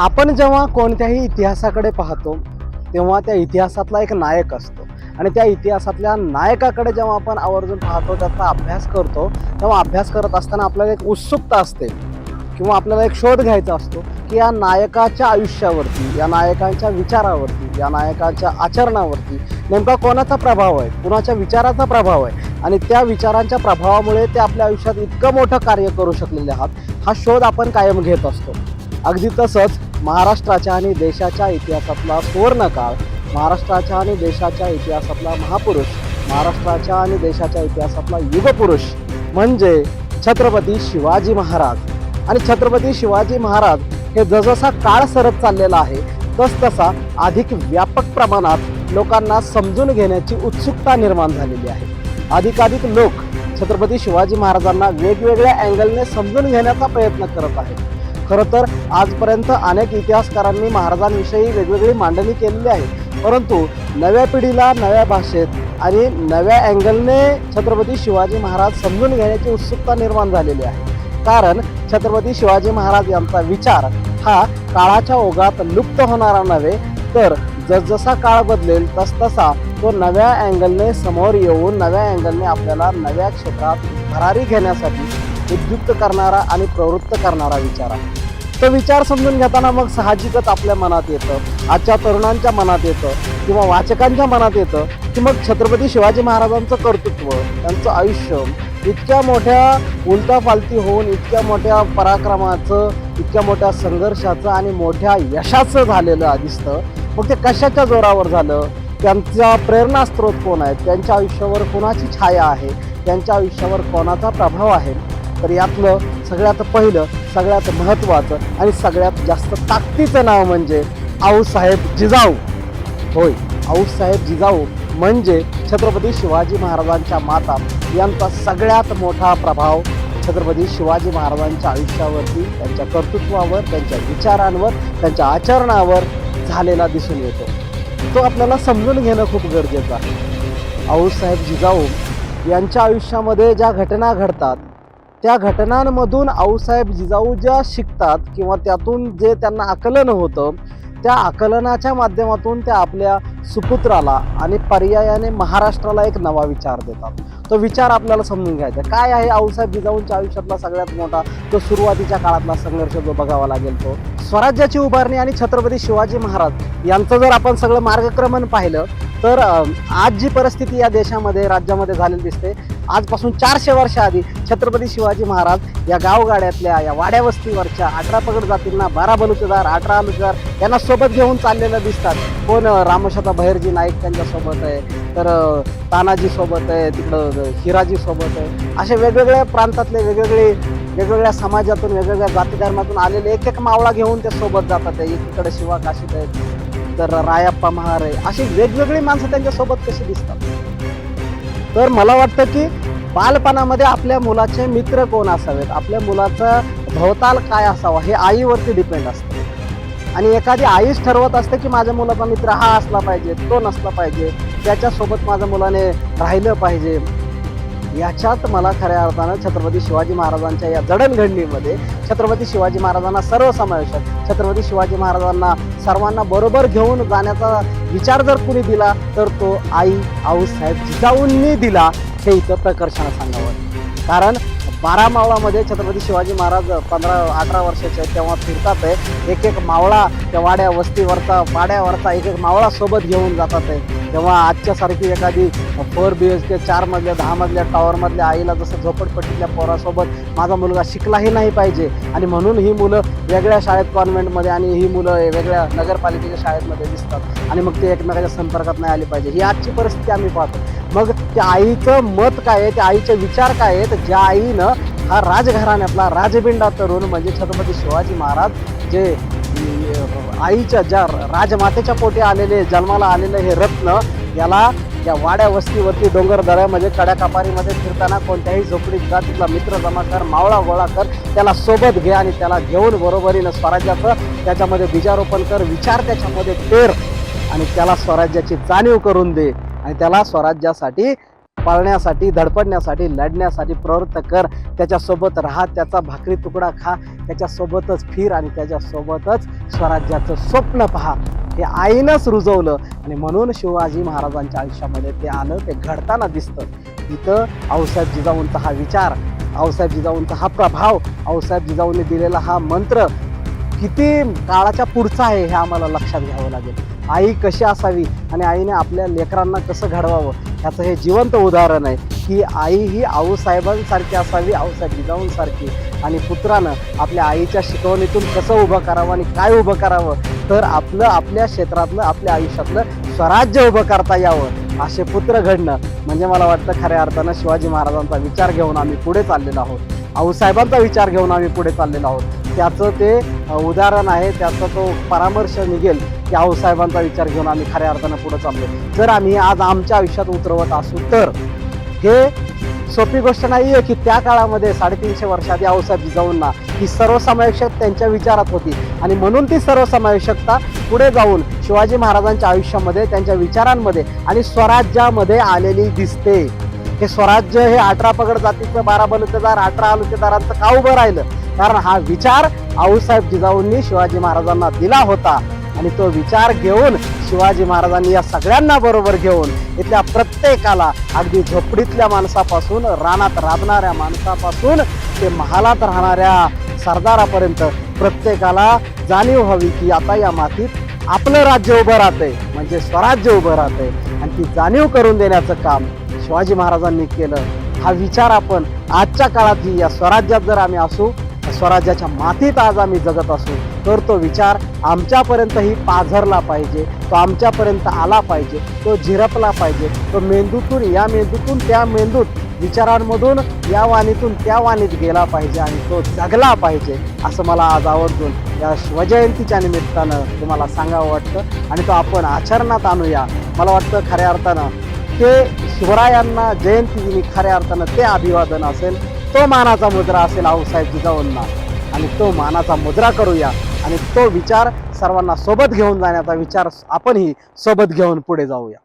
आपण जेव्हा कोणत्याही इतिहासाकडे पाहतो तेव्हा त्या इतिहासातला एक नायक असतो. आणि त्या इतिहासातल्या नायकाकडे जेव्हा आपण आवर्जून पाहतो त्याचा अभ्यास करतो तेव्हा अभ्यास करत असताना आपल्याला एक उत्सुकता असते किंवा आपल्याला एक शोध घ्यायचा असतो की या नायकाच्या आयुष्यावरती या नायकांच्या विचारावरती या नायकाच्या आचरणावरती नेमका कोणाचा प्रभाव आहे कुणाच्या विचाराचा प्रभाव आहे? आणि त्या विचारांच्या प्रभावामुळे ते आपल्या आयुष्यात इतकं मोठं कार्य करू शकलेले आहात हा शोध आपण कायम घेत असतो. अगदी तसंच महाराष्ट्राच्या आणि देशाच्या इतिहासातला सुवर्णकाळ महाराष्ट्राच्या आणि देशाच्या इतिहासातला महापुरुष. महाराष्ट्राच्या आणि देशाच्या इतिहासातला युगपुरुष. म्हणजे छत्रपती शिवाजी महाराज. आणि छत्रपती शिवाजी महाराज हे जसजसा काळ सरत चाललेला आहे तसतसा अधिक व्यापक प्रमाणात लोकांना समजून घेण्याची उत्सुकता निर्माण झालेली आहे. अधिकाधिक लोक छत्रपती शिवाजी महाराजांना वेगवेगळ्या अँगलने समजून घेण्याचा प्रयत्न करत आहेत. खरं तर आजपर्यंत अनेक इतिहासकारांनी महाराजांविषयी वेगवेगळी मांडणी केलेली आहे. परंतु नव्या पिढीला नव्या भाषेत आणि नव्या अँगलने छत्रपती शिवाजी महाराज समजून घेण्याची उत्सुकता निर्माण झालेली आहे. कारण छत्रपती शिवाजी महाराज यांचा विचार हा काळाच्या ओघात लुप्त होणारा नव्हे तर जसजसा काळ बदलेल तसतसा तो नव्या अँगलने समोर येऊन नव्या अँगलने आपल्याला नव्या क्षेत्रात भरारी घेण्यासाठी उद्युक्त करणारा आणि प्रवृत्त करणारा विचार आहे. तर विचार समजून घेताना मग साहजिकच आपल्या मनात येतं. आजच्या तरुणांच्या मनात येतं किंवा वाचकांच्या मनात येतं की मग छत्रपती शिवाजी महाराजांचं कर्तृत्व त्यांचं आयुष्य इतक्या मोठ्या उलटापालती होऊन इतक्या मोठ्या पराक्रमाचं इतक्या मोठ्या संघर्षाचं आणि मोठ्या यशाचं झालेलं दिसतं. मग ते कशाच्या जोरावर झालं? त्यांचा प्रेरणास्त्रोत कोण आहे? त्यांच्या आयुष्यावर कोणाची छाया आहे? त्यांच्या आयुष्यावर कोणाचा प्रभाव आहे? तर यातलं सगळ्यात पहिलं सगळ्यात महत्त्वाचं आणि सगळ्यात जास्त ताकदीचं नाव म्हणजे आऊसाहेब जिजाऊ. होय आऊसाहेब जिजाऊ म्हणजे छत्रपती शिवाजी महाराजांच्या माता यांचा सगळ्यात मोठा प्रभाव छत्रपती शिवाजी महाराजांच्या आयुष्यावरती त्यांच्या कर्तृत्वावर त्यांच्या विचारांवर त्यांच्या आचरणावर झालेला दिसून येतो. तो आपल्याला समजून घेणं खूप गरजेचं आहे. आऊसाहेब जिजाऊ यांच्या आयुष्यामध्ये ज्या घटना घडतात त्या घटनांमधून आऊसाहेब जिजाऊ ज्या शिकतात किंवा त्यातून जे त्यांना आकलन होतं त्या आकलनाच्या माध्यमातून त्या आपल्या सुपुत्राला आणि पर्यायाने महाराष्ट्राला एक नवा विचार देतात. तो विचार आपल्याला समजून घ्यायचा काय आहे आऊसाहेब जिजाऊंच्या आयुष्यातला सगळ्यात मोठा तो सुरुवातीच्या काळातला संघर्ष जो बघावा लागेल तो? स्वराज्याची उभारणी आणि छत्रपती शिवाजी महाराज यांचं जर आपण सगळं मार्गक्रमण पाहिलं तर आज जी परिस्थिती या देशामध्ये राज्यामध्ये झालेली दिसते आजपासून चारशे वर्षाआधी छत्रपती शिवाजी महाराज या गावगाड्यातल्या या वाड्यावस्तीवरच्या अठरा पगड जातींना बारा बलुतेदार अठरा आलुतेदार यांना सोबत घेऊन चाललेलं दिसतात. कोण रामशता बहिर्जी नाईक त्यांच्यासोबत आहे तर तानाजी सोबत आहे तिकडं हिराजी सोबत आहे. असे वेगवेगळ्या प्रांतातले वेगवेगळे वेगवेगळ्या समाजातून वेगवेगळ्या जाती धर्मातून आलेले एक एक मावळा घेऊन ते सोबत जातात आहे. एकीकडे शिवा काशीद आहेत तर रायप्पा महारे अशी वेगवेगळी माणसं त्यांच्यासोबत कशी दिसतात? तर मला वाटतं की बालपणामध्ये आपल्या मुलाचे मित्र कोण असावेत? आपल्या मुलाचा भवताल काय असावा? हे आईवरती डिपेंड असतं. आणि एखादी आईच ठरवत असते की माझ्या मुलाचा मित्र हा असला पाहिजे तो नसला पाहिजे त्याच्यासोबत माझ्या मुलाने राहिलं पाहिजे. याच्यात मला खऱ्या अर्थानं छत्रपती शिवाजी महाराजांच्या या जडणघडणीमध्ये छत्रपती शिवाजी महाराजांना सर्व समावेशक छत्रपती शिवाजी महाराजांना सर्वांना बरोबर घेऊन जाण्याचा विचार जर कुणी दिला तर तो आई आऊसाहेब जिजाऊंनी दिला हे इथं प्रकर्षानं सांगावं. कारण बारा मावळामध्ये छत्रपती शिवाजी महाराज पंधरा अठरा वर्षाचे आहेत तेव्हा फिरतात आहे. एक एक मावळा त्या वाड्या वस्तीवरचा वाड्यावरचा एक एक मावळा सोबत घेऊन जातात आहे. तेव्हा आजच्यासारखी एखादी फोर बी एच के चार मधल्या दहा मधल्या टॉवरमधल्या आईला जसं झोपडपट्टीतल्या पोरासोबत माझा मुलगा शिकलाही नाही पाहिजे. आणि म्हणून ही मुलं वेगळ्या शाळेत कॉन्व्हेंटमध्ये आणि ही मुलं वेगळ्या नगरपालिकेच्या शाळेमध्ये दिसतात. आणि मग ते एकमेकाच्या संपर्कात नाही आली पाहिजे. ही आजची परिस्थिती आम्ही पाहतो. मग त्या आईचं मत काय आहे? त्या आईचे विचार काय आहेत? ज्या आईनं हा राजघराण्यातला राजबिंडा तरुण म्हणजे छत्रपती शिवाजी महाराज जे आईच्या ज्या राजमातेच्या पोटी आलेले जन्माला आलेले हे रत्न याला या वाड्या वस्तीवरती डोंगर दऱ्यामध्ये म्हणजे कड्या कापारीमध्ये फिरताना कोणत्याही झोपडीत जा तिथला मित्र जमा कर मावळा गोळा कर त्याला सोबत घे आणि त्याला घेऊन बरोबरीनं स्वराज्याचं त्याच्यामध्ये बीजारोपण कर विचार त्याच्यामध्ये पेर आणि त्याला स्वराज्याची जाणीव करून दे आणि त्याला स्वराज्यासाठी पाळण्यासाठी धडपडण्यासाठी लढण्यासाठी प्रवृत्त कर. त्याच्यासोबत राहा त्याचा भाकरी तुकडा खा. त्याच्यासोबतच फिर आणि त्याच्यासोबतच स्वराज्याचं स्वप्न पहा. हे आईनंच रुजवलं आणि म्हणून शिवाजी महाराजांच्या आयुष्यामध्ये ते आलं ते घडताना दिसतं. इथं आऊसाहेब जिजाऊंचा हा विचार आऊसाहेब जिजाऊंचा हा प्रभाव आऊसाहेब जिजाऊंनी दिलेला हा मंत्र किती काळाच्या पुढचा आहे हे आम्हाला लक्षात घ्यावं लागेल. आई कशी असावी आणि आईने आपल्या लेकरांना कसं घडवावं ह्याचं हे जिवंत उदाहरण आहे की आई ही आऊसाहेबांसारखी असावी आऊसाहेब जिजाऊंसारखी. आणि पुत्रानं आपल्या आईच्या शिकवणीतून कसं उभं करावं आणि काय उभं करावं तर आपलं आपल्या क्षेत्रातलं आपल्या आयुष्यातलं स्वराज्य उभं करता यावं असे पुत्र घडणं. म्हणजे मला वाटतं खऱ्या अर्थानं शिवाजी महाराजांचा विचार घेऊन आम्ही पुढे चाललेलो आहोत. आऊसाहेबांचा विचार घेऊन आम्ही पुढे चाललेलो आहोत. त्याचं ते उदाहरण आहे त्याचा तो परामर्श निघेल की आऊसाहेबांचा विचार घेऊन आम्ही खऱ्या अर्थानं पुढे चाललो जर आम्ही आज आमच्या आयुष्यात उतरवत असू तर हे सोपी गोष्ट नाही आहे की त्या काळामध्ये साडेतीनशे वर्षात आऊसाहेब जिजाऊंना ही सर्वसमावेशक त्यांच्या विचारात होती. आणि म्हणून ती सर्वसमावेशकता पुढे जाऊन शिवाजी महाराजांच्या आयुष्यामध्ये त्यांच्या विचारांमध्ये आणि स्वराज्यामध्ये आलेली दिसते. हे स्वराज्य हे अठरा पगड जातीचं बारा बलुतेदार अठरा आलुतेदारांचं का उभं राहिलं? कारण हा विचार आऊसाहेब जिजाऊंनी शिवाजी महाराजांना दिला होता. आणि तो विचार घेऊन शिवाजी महाराजांनी या सगळ्यांना बरोबर घेऊन इथल्या प्रत्येकाला अगदी झोपडीतल्या माणसापासून रानात राबणाऱ्या माणसापासून ते महालात राहणाऱ्या सरदारापर्यंत प्रत्येकाला जाणीव हवी की आता या मातीत आपलं राज्य उभं राहतंय म्हणजे स्वराज्य उभं राहतंय. आणि ती जाणीव करून देण्याचं काम शिवाजी महाराजांनी केलं. हा विचार आपण आजच्या काळातही या स्वराज्यात जर आम्ही असू स्वराज्याच्या मातीत आज आम्ही जगत असू तर तो विचार आमच्यापर्यंतही पाझरला पाहिजे तो आमच्यापर्यंत आला पाहिजे तो झिरपला पाहिजे तो मेंदूतून या मेंदूतून त्या मेंदूत विचारांमधून या वाणीतून त्या वाणीत गेला पाहिजे आणि तो जगला पाहिजे असं मला आज आवर्जून या शिवजयंतीच्या निमित्तानं तुम्हाला सांगावं वाटतं. आणि तो आपण आचरणात आणूया. मला वाटतं खऱ्या अर्थानं ते शिवरायांना जयंती खऱ्या अर्थानं ते अभिवादन असेल. तो मानाचा मुद्रा असेल आऊसाहेब जिजाऊंना. आणि तो मानाचा मुद्रा करूया. आणि तो विचार सर्वांना सोबत घेऊन जाण्याचा विचार आपणही सोबत घेऊन पुढे जाऊया.